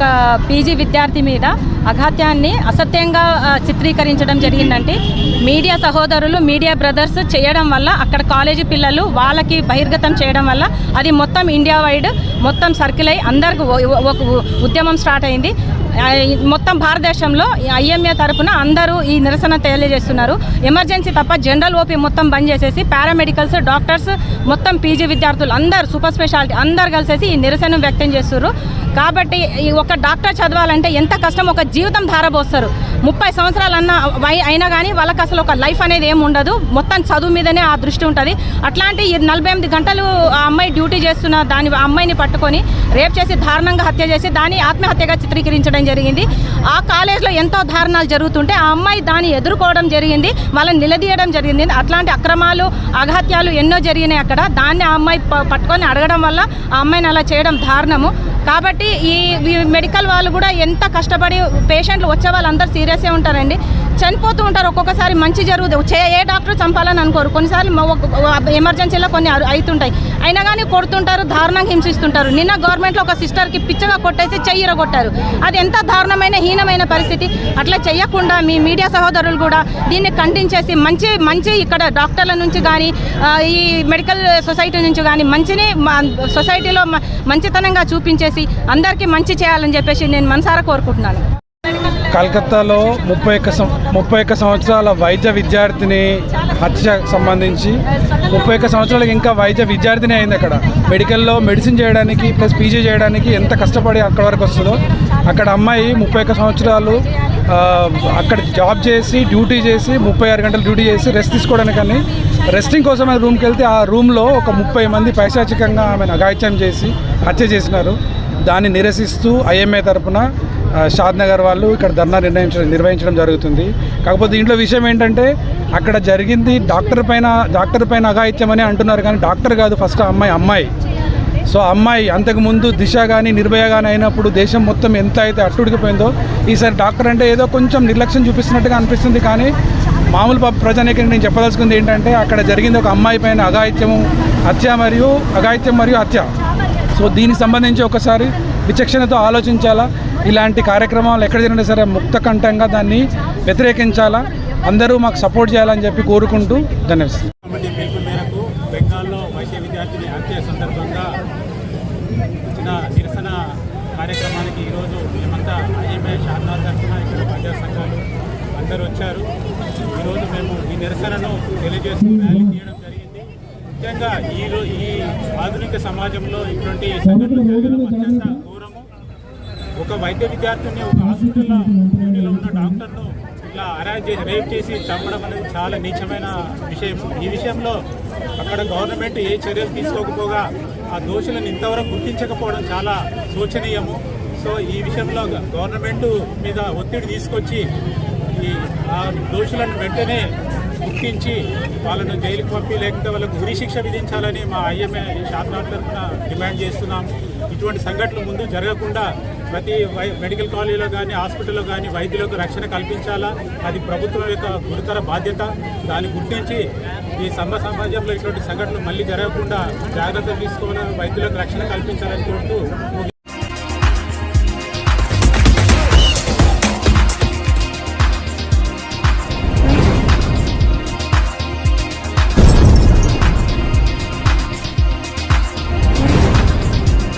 ఒక పీజీ విద్యార్థి మీద అఘాత్యాన్ని అసత్యంగా చిత్రీకరించడం జరిగిందంటే మీడియా సహోదరులు మీడియా బ్రదర్స్ చేయడం వల్ల అక్కడ కాలేజీ పిల్లలు వాళ్ళకి బహిర్గతం చేయడం వల్ల అది మొత్తం ఇండియా వైడ్ మొత్తం సర్కిల్ అయి అందరికి ఒక ఉద్యమం స్టార్ట్ అయింది. మొత్తం భారతదేశంలో ఐఎంఏ తరఫున అందరూ ఈ నిరసన తెలియజేస్తున్నారు. ఎమర్జెన్సీ తప్ప జనరల్ ఓపీ మొత్తం బంద్ చేసేసి పారామెడికల్స్ డాక్టర్స్ మొత్తం పీజీ విద్యార్థులు అందరు సూపర్ స్పెషాలిటీ అందరు కలిసేసి ఈ నిరసన వ్యక్తం చేస్తున్నారు కాబట్టి ఈ ఒక డాక్టర్ చదవాలంటే ఎంత కష్టం ఒక జీవితం ధారబోస్తారు. ముప్పై సంవత్సరాలు అన్న వై- అయినా కానీ వాళ్ళకి అసలు ఒక లైఫ్ అనేది ఏమి ఉండదు. మొత్తం చదువు మీదనే ఆ దృష్టి ఉంటుంది. అట్లాంటి నలభై ఎనిమిది గంటలు ఆ అమ్మాయి డ్యూటీ చేస్తున్న దాని ఆ అమ్మాయిని పట్టుకొని రేప్ చేసి దారుణంగా హత్య చేసి దాన్ని ఆత్మహత్యగా చిత్రీకరించడం జరిగింది. ఆ కాలేజ్లో ఎంతో దారుణాలు జరుగుతుంటే ఆ అమ్మాయి దాన్ని ఎదుర్కోవడం జరిగింది. వాళ్ళని నిలదీయడం జరిగింది. అట్లాంటి అక్రమాలు అఘాత్యాలు ఎన్నో జరిగినాయి అక్కడ. దాన్ని ఆ అమ్మాయి పట్టుకొని అడగడం వల్ల ఆ అమ్మాయిని అలా చేయడం దారుణము. కాబట్టి ఈ ఈ మెడికల్ వాళ్ళు కూడా ఎంత కష్టపడి పేషెంట్లు వచ్చే వాళ్ళందరూ సీరియస్గా ఉంటారండి. చనిపోతూ ఉంటారు. ఒక్కొక్కసారి మంచి జరుగుతుంది చే ఏ డాక్టర్ చంపాలని అనుకోరు. కొన్నిసార్లు ఎమర్జెన్సీలో కొన్ని అవుతుంటాయి అయినా కానీ కొడుతుంటారు దారుణంగా హింసిస్తుంటారు. నిన్న గవర్నమెంట్లో ఒక సిస్టర్కి పిచ్చగా కొట్టేసి చెయ్యిర కొట్టారు అది ఎంత దారుణమైన హీనమైన పరిస్థితి. అట్లా చేయకుండా మీ మీడియా సహోదరులు కూడా దీన్ని ఖండించేసి మంచి మంచి ఇక్కడ డాక్టర్ల నుంచి కానీ ఈ మెడికల్ సొసైటీ నుంచి కానీ మంచిని సొసైటీలో మ- మంచితనంగా చూపించేసి అందరికీ మంచి చేయాలని చెప్పేసి నేను మనసారా కోరుకుంటున్నాను. కలకత్తాలో ముప్పై ఒక్క సం- ముప్పై ఒక్క సంవత్సరాల వైద్య విద్యార్థిని హత్య సంబంధించి ముప్పై ఒక్క సంవత్సరాలకు ఇంకా వైద్య విద్యార్థిని అయింది అక్కడ. మెడికల్లో మెడిసిన్ చేయడానికి ప్లస్ పీజీ చేయడానికి ఎంత కష్టపడి అక్కడ వరకు వస్తుందో. అక్కడ అమ్మాయి ముప్పై ఒక్క సంవత్సరాలు అక్కడ జాబ్ చేసి డ్యూటీ చేసి ముప్పై ఆరు గంటలు డ్యూటీ చేసి రెస్ట్ తీసుకోవడానికి కానీ రెస్టింగ్ కోసం ఆమె రూమ్కి వెళ్తే ఆ రూమ్లో ఒక ముప్పై మంది పైశాచికంగా ఆమెను అఘాయిత్యం చేసి హత్య చేసినారు. దాన్ని నిరసిస్తూ ఐఎంఏ తరపున షాద్ నగర్ వాళ్ళు ఇక్కడ ధర్నా నిర్ణయించడం నిర్వహించడం జరుగుతుంది. కాకపోతే దీంట్లో విషయం ఏంటంటే అక్కడ జరిగింది డాక్టర్ పైన డాక్టర్ పైన అఘాయిత్యం అని అంటున్నారు కానీ డాక్టర్ కాదు ఫస్ట్ అమ్మాయి అమ్మాయి. సో అమ్మాయి అంతకుముందు దిశ కానీ నిర్భయ కానీ అయినప్పుడు దేశం మొత్తం ఎంత అయితే అట్టుడికిపోయిందో ఈసారి డాక్టర్ అంటే ఏదో కొంచెం నిర్లక్ష్యం చూపిస్తున్నట్టుగా అనిపిస్తుంది కానీ మామూలు ప్రజానికి నేను చెప్పదలుచుకుంది ఏంటంటే అక్కడ జరిగింది ఒక అమ్మాయి పైన అఘాయిత్యము హత్య మరియు అఘాయిత్యం మరియు హత్య. సో దీనికి సంబంధించి ఒకసారి విచక్షణతో ఆలోచించాలా? ఇలాంటి కార్యక్రమాలు ఎక్కడ జరిగినా సరే ముక్త దాన్ని వ్యతిరేకించాలా? అందరూ మాకు సపోర్ట్ చేయాలని చెప్పి కోరుకుంటూ ధన్యవాదాలు. కమిటీ మేరకు బెంగాల్లో వైద్య విద్యార్థిని హత్య సందర్భంగా ఇచ్చిన నిరసన కార్యక్రమానికి ఈరోజు మేమంతా ఐఎంఐ షార్నార్ తరఫున ఇక్కడ ప్రజా సంఘాలు అందరూ వచ్చారు. ఈరోజు మేము ఈ నిరసనను తెలియజేస్తూ ర్యాలీ తీయడం జరిగింది. ముఖ్యంగా ఈ రో- ఈ ఆధునిక సమాజంలో ఇటువంటి సంఘటనలు అత్యంత ఒక వైద్య విద్యార్థిని ఒక హాస్పిటల్లో డ్యూటీలో ఉన్న డాక్టర్ను ఇలా అరేంజ్ చేసి రేప్ చేసి చంపడం అనేది చాలా నీచమైన విషయం. ఈ విషయంలో అక్కడ గవర్నమెంట్ ఏ చర్యలు తీసుకోకపోగా ఆ దోషులను ఇంతవరకు గుర్తించకపోవడం చాలా శోచనీయము. సో ఈ విషయంలో గవర్నమెంట్ మీద ఒత్తిడి తీసుకొచ్చి ఈ ఆ దోషులను వెంటనే గుర్తించి వాళ్ళను జైలుకు పంపి లేకపోతే వాళ్ళకు ఉరి శిక్ష విధించాలని మా ఐఎంఏ షార్ట్నాట్ తరఫున డిమాండ్ చేస్తున్నాం ఇటువంటి సంఘటనలు ముందు జరగకుండా ప్రతి వై మెడికల్ కాలేజీలో కానీ హాస్పిటల్లో కానీ వైద్యులకు రక్షణ కల్పించాలా? అది ప్రభుత్వం యొక్క గురుతర బాధ్యత. దాన్ని గుర్తించి ఈ సమ సమాజంలో ఇటువంటి సంఘటనలు మళ్ళీ జరగకుండా జాగ్రత్తలు తీసుకోవాలని వైద్యులకు రక్షణ కల్పించాలని కోరుతూ